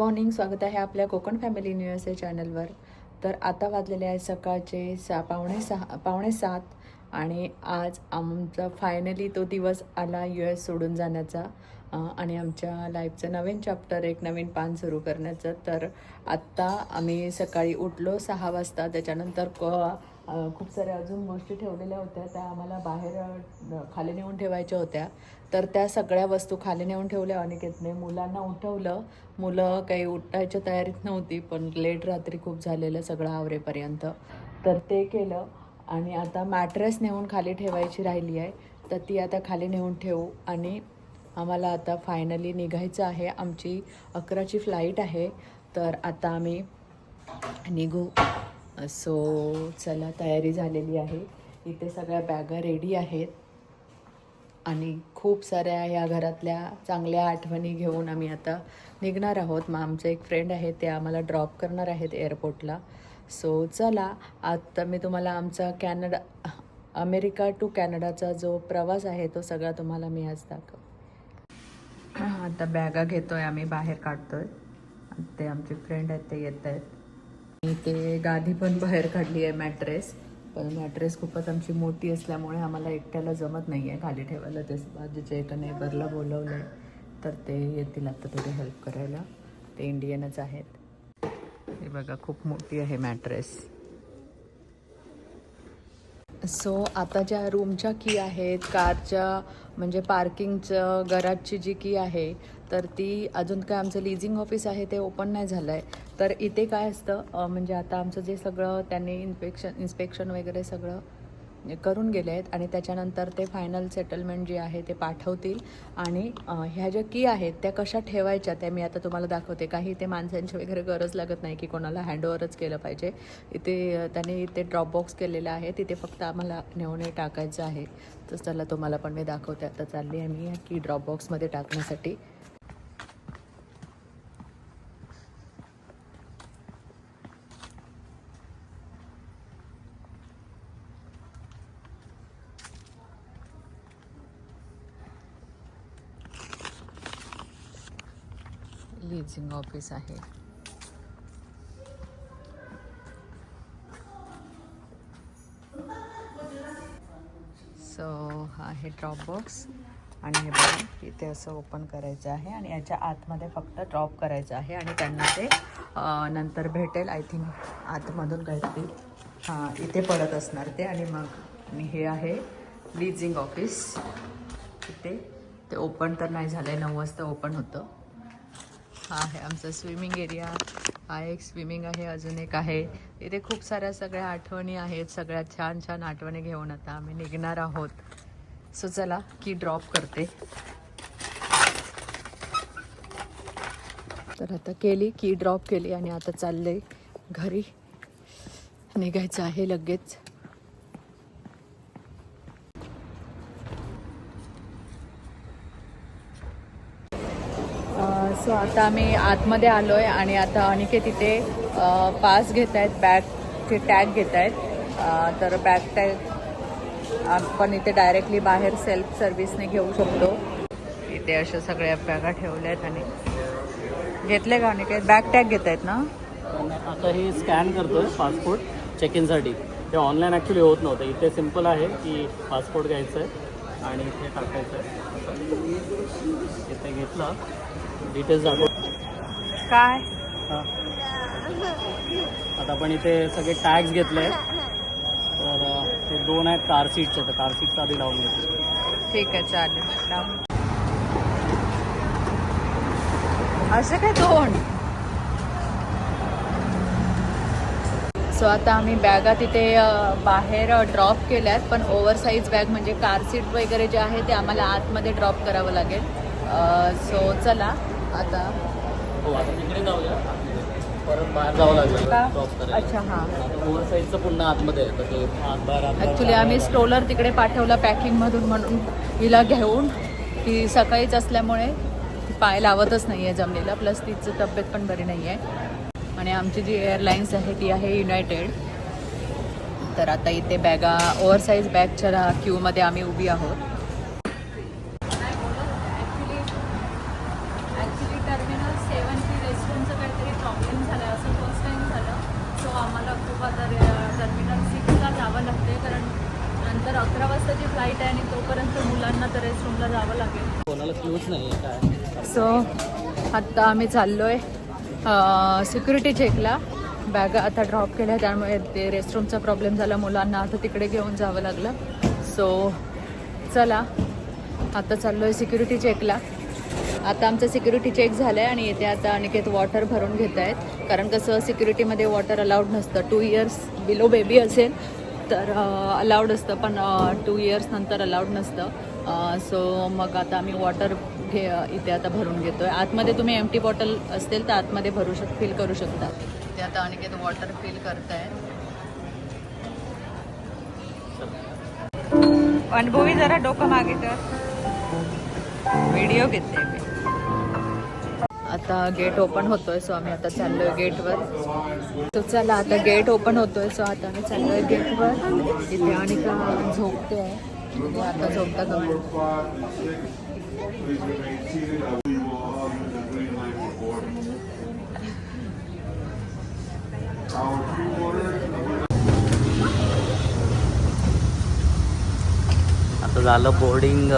Morning स्वागत आहे आपल्या कोकण फॅमिली न्यूज या चॅनलवर. तर आता वाजलेले आहे सकाळचे सा पावणे सहा पावणे सात आणि आज आमचा फायनली तो दिवस आला यू एस सोडून जाण्याचा. आणि आमच्या लाईफचं नवीन चॅप्टर एक नवीन पान सुरू करण्याचं. तर आत्ता आम्ही सकाळी उठलो सहा वाजता त्याच्यानंतर क खूप साऱ्या अजून गोष्टी ठेवलेल्या होत्या. त्या आम्हाला बाहेर खाली नेऊन ठेवायच्या होत्या. तर त्या सगळ्या वस्तू खाली नेऊन ठेवल्या अनिकेतने. मुलांना उठवलं. मुलं काही उठायच्या तयारीत नव्हती पण लेट रात्री खूप झालेलं सगळं आवरेपर्यंत. तर ते केलं आणि आता मॅट्रेस नेऊन खाली ठेवायची राहिली आहे. तर ती आता खाली नेऊन ठेवू आणि आम्हाला आता फायनली निघायचं आहे. आमची अकराची फ्लाईट आहे. तर आता आम्ही निघू. सो चला तयारी झालेली आहे. इथे सगळ्या बॅगा रेडी आहेत. आणि खूप साऱ्या या घरातल्या चांगल्या आठवणी घेऊन आम्ही आता निघणार आहोत. मग आमचे एक फ्रेंड आहे ते आम्हाला ड्रॉप करणार आहेत एअरपोर्टला सो चला आत्ता मी तुम्हाला आमचा कॅनडा अमेरिका टू कॅनडाचा जो प्रवास आहे तो सगळा तुम्हाला मी आज दाखव आता बॅगा घेतो आहे आम्ही बाहेर काढतो आहे ते आमचे फ्रेंड आहेत ते येत आहेत मी ते गादी पण बाहेर काढली आहे मॅट्रेस. पण मॅट्रेस खूपच आमची मोठी असल्यामुळे आम्हाला एकट्याला जमत नाही आहे खाली ठेवायला. ते बाजूच्या एका नेबरला बोलवलं आहे तर ते येतील आता थोडी हेल्प करायला. ते इंडियनच आहेत. हे बघा खूप मोठी आहे मॅट्रेस. सो आता ज्या रूमच्या की आहेत कारच्या म्हणजे पार्किंगचं गराजची जी की आहे तर ती अजून काय आमचं लिझिंग ऑफिस आहे ते ओपन नाही झालं आहे तर इथे काय असतं म्हणजे आता आमचं जे सगळं त्यांनी इन्स्पेक्शन इन्स्पेक्शन वगैरे सगळं करून गेले आहेत आणि त्याच्यानंतर ते फायनल सेटलमेंट जे आहे ते पाठवतील. आणि ह्या ज्या की आहेत त्या कशा ठेवायच्या त्या मी आता तुम्हाला दाखवते. काही ते माणसांची वगैरे गरज लागत नाही की कोणाला हँडओव्हरच केलं पाहिजे. इथे अं, त्यांनी इथे ड्रॉपबॉक्स केलेलं आहे. तिथे फक्त आम्हाला नेऊन टाकायचं आहे. तर चला तुम्हाला पण मी दाखवते. आता चालली आहे मी की ड्रॉपबॉक्समध्ये टाकण्यासाठी. लिझिंग ऑफिस आहे. सो हा आहे ड्रॉप बॉक्स आणि हे बघा इथे असं ओपन करायचं आहे आणि याच्या आतमध्ये फक्त ड्रॉप करायचं आहे आणि त्यांना ते नंतर भेटेल. आय थिंक आतमधून काहीतरी हां इथे पडत असणार ते. आणि मग हे आहे लिझिंग ऑफिस इथे. ते ओपन तर नाही झालं आहे नऊ वाजता ओपन होतं. हा आहे आमचा स्विमिंग एरिया. हा एक स्विमिंग आहे अजून एक आहे. इथे खूप साऱ्या सगळ्या आठवणी आहेत सगळ्या छान छान आठवणी घेऊन आता आम्ही निघणार आहोत. सो चला की ड्रॉप करते. तर आता केली की ड्रॉप केली आणि आता चालले घरी. निघायचं आहे लगेच. सो आता आम्ही आतमध्ये आलो आहे आणि आता अनिकेत तिथे पास घेत आहेत बॅगचे टॅग घेत आहेत तर बॅग टॅग आपण इथे डायरेक्टली बाहेर सेल्फ सर्व्हिसने घेऊ शकतो. इथे अशा सगळ्या बॅगा ठेवल्या आहेत आणि घेतले का अनिकेत? बॅग टॅग घेत आहेत ना? आता हे स्कॅन करतोय पासपोर्ट चेक इनसाठी ते ऑनलाईन ॲक्च्युली होत नव्हतं. इथे सिंपल आहे की पासपोर्ट घ्यायचं आहे आणि इथे टाकायचं आहे इथे घेतलं. डिटेल्स दाखव. काय? हां. आता आपण इथे सगळे टॅग्स घेतले. तर ते दोन आहेत कार सीटचे तर कार सीटचा आधी लावून घेतो ठीक आहे चालेल. असं काय दोन? सो आता आम्ही बॅगा तिथे बाहेर ड्रॉप केल्यात. पण ओव्हरसाईज बॅग म्हणजे कार सीट वगैरे जे आहे ते आम्हाला आतमध्ये ड्रॉप करावं लागेल. सो चला. आता. हो आता तिकडे जाऊया. परत बाहेर जावं लागलं. अच्छा हां. ओव्हर साईजचं पुन्हा आतमध्ये तर ते बाहेर ॲक्च्युली आम्ही स्ट्रोलर तिकडे पाठवला पॅकिंगमधून म्हणून हिला घेऊन. ती सकाळीच असल्यामुळे पाय लावतच नाही आहे जमलेला प्लस तिचं तब्येत पण बरी नाही आहे आणि आमची जी एअरलाईन्स आहे ती आहे युनायटेड तर आता इथे बॅगा ओव्हरसाईज बॅगच्या क्यूमध्ये आम्ही उभी आहोत. आम्हाला खूप आता टर्मिनल सिक्सला जावं लागते कारण नंतर अकरा वाजताची फ्लाईट आहे आणि तोपर्यंत मुलांना तर रेस्टरूमला जावं लागेल. कोणाला क्लूच नाही काय? सो आत्ता आम्ही चाललो आहे सिक्युरिटी चेकला बॅग आता ड्रॉप केल्या त्यामुळे ते रेस्टरूमचा प्रॉब्लेम झाला मुलांना. आता तिकडे घेऊन जावं लागलं. सो चला. आता चाललो आहे सिक्युरिटी चेकला आता आमचं सिक्युरिटी चेक झालं आहे आणि इथे आता अनिकेत वॉटर भरून घेत आहेत. कारण कसं सिक्युरिटीमध्ये वॉटर अलाउड नसतं. टू इयर्स बिलो बेबी असेल तर अलाउड असतं पण टू इयर्स नंतर अलाउड नसतं. सो मग आता आम्ही वॉटर घे इथे आता भरून घेतो आहे आतमध्ये तुम्ही एम टी बॉटल असतील तर आतमध्ये भरू शक फिल करू शकता. ते आता अनिकेत वॉटर फिल आहे अनुभवी जरा डोकं मागे तर व्हिडिओ घेते मी. आता गेट ओपन होतोय सो आम्ही आता चाललोय गेटवर तो चला आता गेट ओपन होतोय सो आता आम्ही चाललोय गेटवर इथे अनिका झोपते आहे. म्हणजे आता झोपता कमी आता झालं बोर्डिंग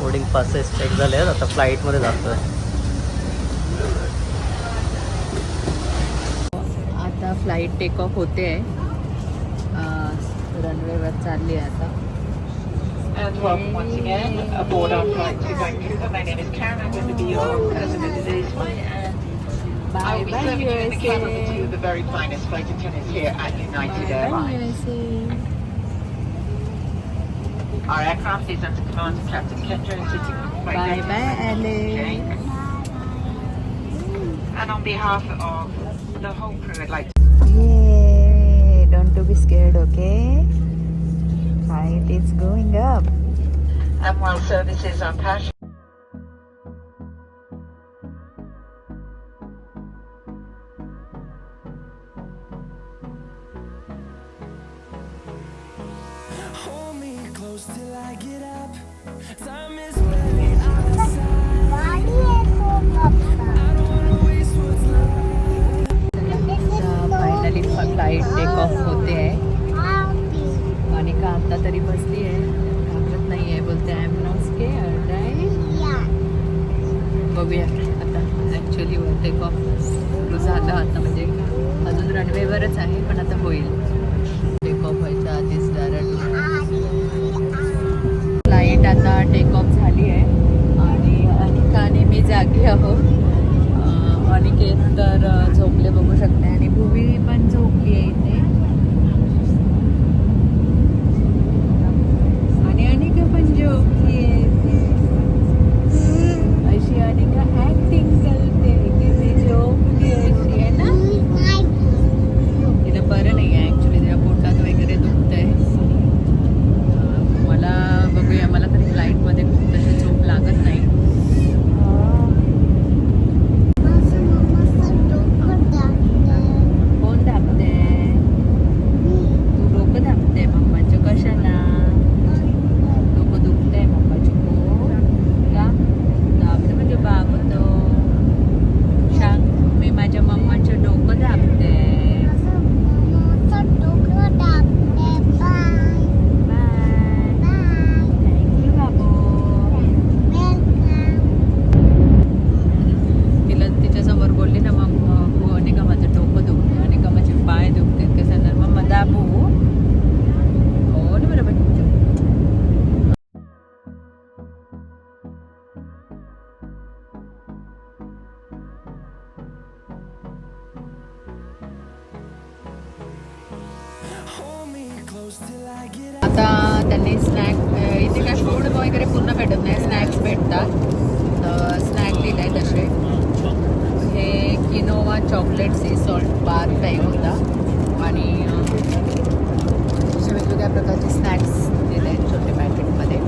बोर्डिंग पासेस चेक झाले आहेत. आता फ्लाईटमध्ये जातो आहे फ्लाईट टेक ऑफ होते आहे रनवेवर चालली आहे आता And welcome once again aboard our flight to Vancouver. My name is Karen. I'm going to be your president of today's flight, and I will be serving you in the cabin with two of the very finest flight attendants here at United Airlines. Our aircraft is under command of Captain Kendra, sitting on flight Bye deck bye, number Alex. 58. And on behalf of the whole crew, I'd like to Yay! Don't to be scared, okay? Flight is going up. and while services are passionate. बसली आहे घाबरत नाही आहे बोलते I am not scared right बघूया आता actually take off सुरू झालं आता म्हणजे अजून रनवेवरच आहे पण आता होईल. आता त्यांनी स्नॅक इथे काय फूड वगैरे पूर्ण भेटत नाही. स्नॅक्स भेटतात. तर स्नॅक दिले तसे. हे quinoa chocolate sea salt bar type होता. आणि अशा असे वेगवेगळ्या प्रकारचे स्नॅक्स दिले आहेत छोटे पॅकेटमध्ये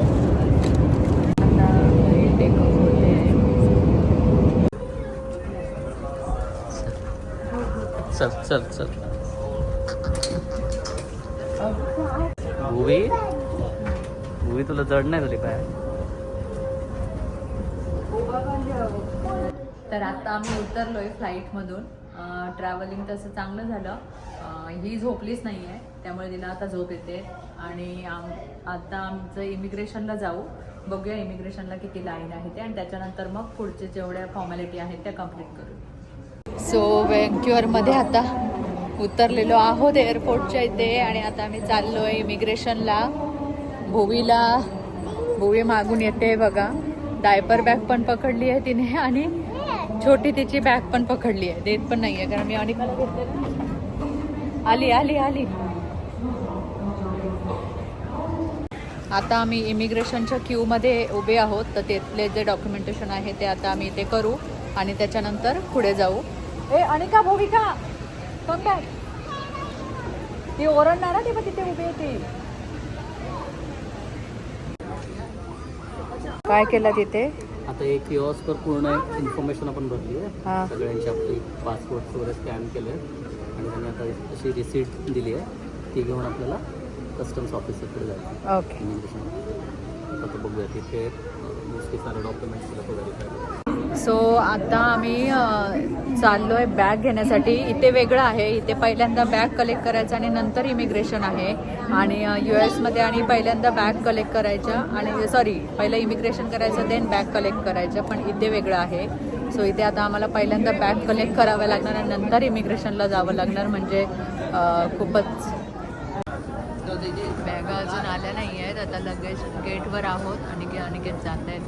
आता हे होते. चल चल चल. भुवी तुला जड नाही झाली काय तर आता आम्ही उतरलोय फ्लाईटमधून ट्रॅव्हलिंग तसं चांगलं झालं. ही झोपलीच नाही आहे त्यामुळे तिला आता झोप येते. आणि आम आता आमचं इमिग्रेशनला जाऊ. बघूया इमिग्रेशनला किती लाईन आहे ते. आणि त्याच्यानंतर मग पुढचे जेवढ्या फॉर्मॅलिटी आहेत त्या कंप्लीट करू. सो वँक्युअरमध्ये आता उतरलेलो आहोत एअरपोर्टच्या इथे. आणि आता आम्ही चाललो आहे इमिग्रेशनला भोवीला भोवी मागून येते बघा. डायपर बॅग पण पकडली आहे तिने आणि छोटी तिची बॅग पण पकडली आहे. देत पण नाही आहे कारण मी आणि आली आली आली. आता आम्ही इमिग्रेशनच्या क्यूमध्ये उभे आहोत तर तिथले जे डॉक्युमेंटेशन आहे ते आता आम्ही ते करू आणि त्याच्यानंतर पुढे जाऊ. ए अनिका भूमिका कम बॅक ती ओरडणार ना ती पण तिथे उभी आहे ती. काय केलं तिथे? आता एक किओस्कवर पूर्ण इन्फॉर्मेशन आपण भरली. आहे. सगळ्यांची आपली पासपोर्ट वगैरे स्कॅन केले आणि त्यांनी आता अशी रिसीट दिली आहे ती घेऊन आपल्याला कस्टम्स ऑफिसरकडे जायचं ओके इमिग्रेशन आता बघूया तिथे मोस्टली सारे डॉक्युमेंट्स व्हेरीफाय सो आता आम्ही चाललो आहे बॅग घेण्यासाठी. इथे वेगळं आहे. इथे पहिल्यांदा बॅग कलेक्ट करायचं आणि नंतर इमिग्रेशन आहे. आणि यू एसमध्ये आणि पहिल्यांदा बॅग कलेक्ट करायच्या आणि सॉरी पहिलं इमिग्रेशन करायचं देन बॅग कलेक्ट करायचं. पण इथे वेगळं आहे. सो इथे आता आम्हाला पहिल्यांदा बॅग कलेक्ट करावं लागणार आणि नंतर इमिग्रेशनला जावं लागणार. म्हणजे खूपच बॅगा अजून आल्या नाही आहेत आता लगेच गेटवर आहोत आणि अनिकेत जात आहेत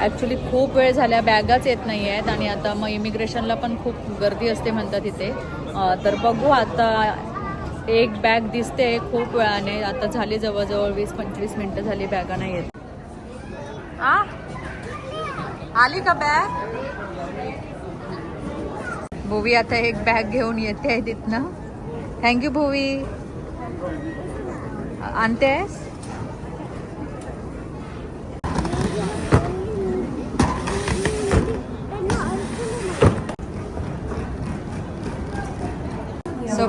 ॲक्च्युली खूप वेळ झाल्या बॅगाच येत नाही आहेत आणि आता मग इमिग्रेशनला पण खूप गर्दी असते म्हणतात इथे. तर बघू आता एक बॅग दिसते खूप वेळाने. आता झाली जवळजवळ वीस पंचवीस मिनटं झाली बॅगा नाही येत. आ? आली का बॅग भुवी आता एक बॅग घेऊन येते आहे तिथनं थँक्यू भुवी. आणते आहेस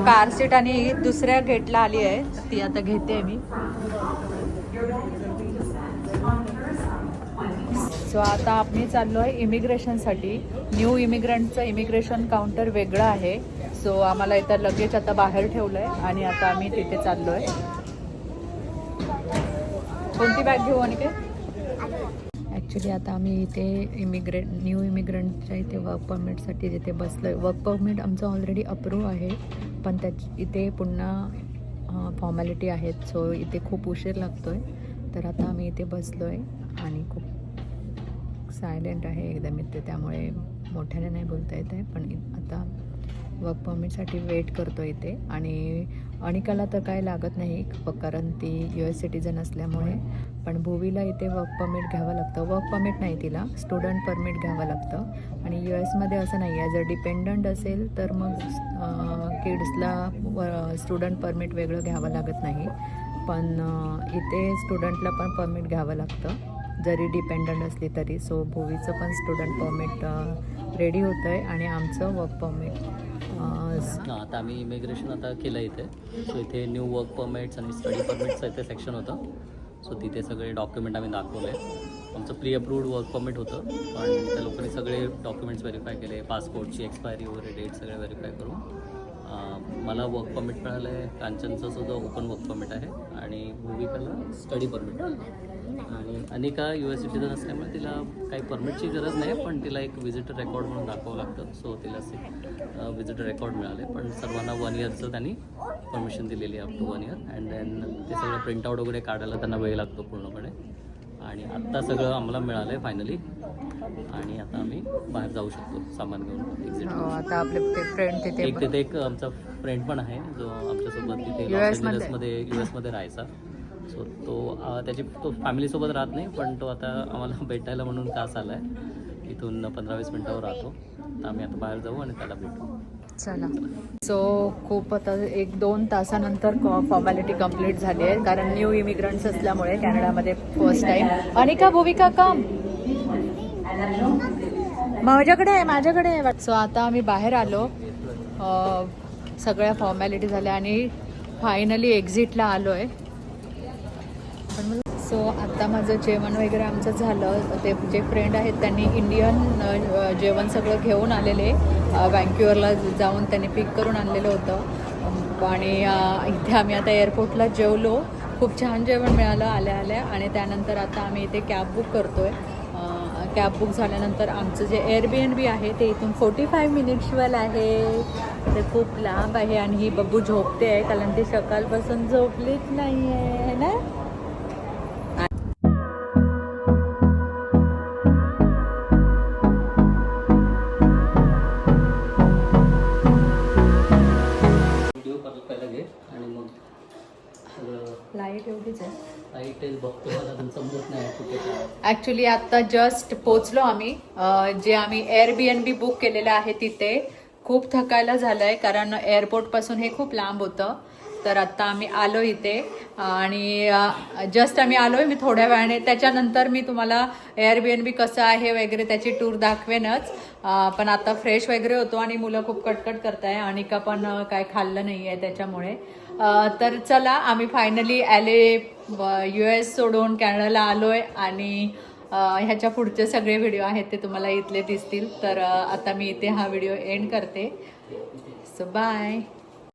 कार सीट आणि दुसऱ्या गेटला आली आहे. ती आता घेते मी. सो आता आम्ही चाललो आहे इमिग्रेशनसाठी न्यू इमिग्रंटचं इमिग्रेशन काउंटर वेगळं आहे. सो आम्हाला इथं लगेच आता बाहेर ठेवलं आहे आणि आता आम्ही तिथे चाललो आहे कोणती बॅग घेऊ आणि काय ॲक्च्युली आता आम्ही इथे इमिग्रेट न्यू इमिग्रंटच्या इथे वर्क परमिटसाठी जिथे बसलो आहे वर्क परमिट आमचं ऑलरेडी अप्रूव्ह आहे पण त्या इथे पुन्हा फॉर्मॅलिटी आहेत सो इथे खूप उशीर लागतो आहे तर आता आम्ही इथे बसलो आहे आणि खूप सायलेंट आहे एकदम इथे त्यामुळे मोठ्याने नाही बोलता येत आहे पण आता वर्क परमिटसाठी वेट करतो इथे. आणि अनिकाला तर काय लागत नाही कारण ती यू एस सिटीजन असल्यामुळे. पण भोवीला इथे वर्क परमिट घ्यावं लागतं. वर्क परमिट नाही तिला स्टुडंट परमिट घ्यावं लागतं. आणि यू एसमध्ये असं नाही आहे जर डिपेंडंट असेल तर मग किड्सला स्टुडंट परमिट वेगळं घ्यावं लागत नाही. पण इथे स्टुडंटला पण परमिट घ्यावं लागतं. जरी डिपेंडंट असली तरी. सो भोवीचं पण स्टुडंट परमिट रेडी होतं आहे आणि आमचं वर्क परमिट आता आम्ही इमिग्रेशन आता केलं इथे. सो इथे न्यू वर्क परमिट्स आणि स्टडी परमिट्सचं इथे सेक्शन होतं. सो तिथे सगळे डॉक्युमेंट आम्ही दाखवले. आमचं प्री अप्रूव्ड वर्क परमिट होतं. पण त्या लोकांनी सगळे डॉक्युमेंट्स व्हेरीफाय केले. पासपोर्टची एक्सपायरी वगैरे डेट सगळे व्हेरीफाय करून. मला वर्क परमिट मिळालं आहे कांचनचं सुद्धा ओपन वर्क परमिट आहे. आणि भूमिकाला स्टडी परमिट आणि अनेका यू एस सिटीजन असल्यामुळे तिला काही परमिटची गरज नाही पण तिला एक विजिटर रेकॉर्ड म्हणून दाखवावं लागतं. सो तिला विजिटर रेकॉर्ड मिळाले. पण सर्वांना वन इयरचं त्यांनी परमिशन दिलेली आहे up to one year and then ते सगळं प्रिंटआउट वगैरे काढायला त्यांना वेळ लागतो पूर्णपणे. आणि आत्ता सगळं आम्हाला मिळालं आहे फायनली आणि आता आम्ही बाहेर जाऊ शकतो सामान घेऊन एक्झिट आता आपले ते फ्रेंड तिथे एक तिथे एक आमचा फ्रेंड पण आहे जो आमच्यासोबत तिथे US लॉसमध्ये? एंजलसमध्ये यू एसमध्ये राहायचा. सो तो त्याची तो फॅमिलीसोबत राहत नाही पण तो आता आम्हाला भेटायला म्हणून कास आला आहे इथून पंधरा वीस मिनटावर राहतो. तर आम्ही आता बाहेर जाऊ आणि त्याला भेटू. चला. सो खूप आता एक दोन तासानंतर फॉर्मॅलिटी कंप्लीट झाली आहे कारण न्यू इमिग्रंट्स असल्यामुळे कॅनडामध्ये फर्स्ट टाइम अनिका भूमिका कम माझ्याकडे आहे माझ्याकडे आहे. सो आता आम्ही बाहेर आलो. सगळ्या फॉर्मॅलिटी झाल्या आणि फायनली एक्झिटला आलो आहे सो आता माझं जेवण वगैरे आमचं झालं. ते जे फ्रेंड आहेत त्यांनी इंडियन जेवण सगळं घेऊन आलेले. वँक्युअरला जाऊन त्यांनी पिक करून आणलेलं होतं. आणि इथे आम्ही आता एअरपोर्टला जेवलो. खूप छान जेवण मिळालं आल्या आल्या. आणि त्यानंतर आता आम्ही इथे कॅब बुक करतो आहे कॅब बुक झाल्यानंतर आमचं जे एअरबीएन बी आहे ते इथून फोर्टी फाईव्ह मिनिट्सवर आहे. ते खूप लांब आहे आणि ही बब्बू झोपते आहे कारण ती सकाळपासून झोपलीच नाही आहे ना? ॲक्च्युली आत्ता जस्ट पोचलो आम्ही. जे आम्ही एअरबीएनबी बुक केलेलं आहे तिथे खूप थकायला झालं आहे कारण एअरपोर्टपासून हे खूप लांब होतं. तर आत्ता आम्ही आलो इथे. आणि जस्ट आम्ही आलो आहे मी थोड्या वेळाने. त्याच्यानंतर मी तुम्हाला एअरबीएनबी कसं आहे वगैरे त्याची टूर दाखवेनच. पण आता फ्रेश वगैरे होतो आणि मुलं खूप कटकट करत आहे आणि का पण काय खाल्लं नाही आहे त्याच्यामुळे. तर चला आम्ही फायनली ॲले यू एस सोडून कॅनडाला आलो आहे आणि ह्याच्या पुढचे सगळे व्हिडिओ आहेत ते तुम्हाला इथले दिसतील. तर आता मी इथे हा व्हिडिओ एंड करते. So bye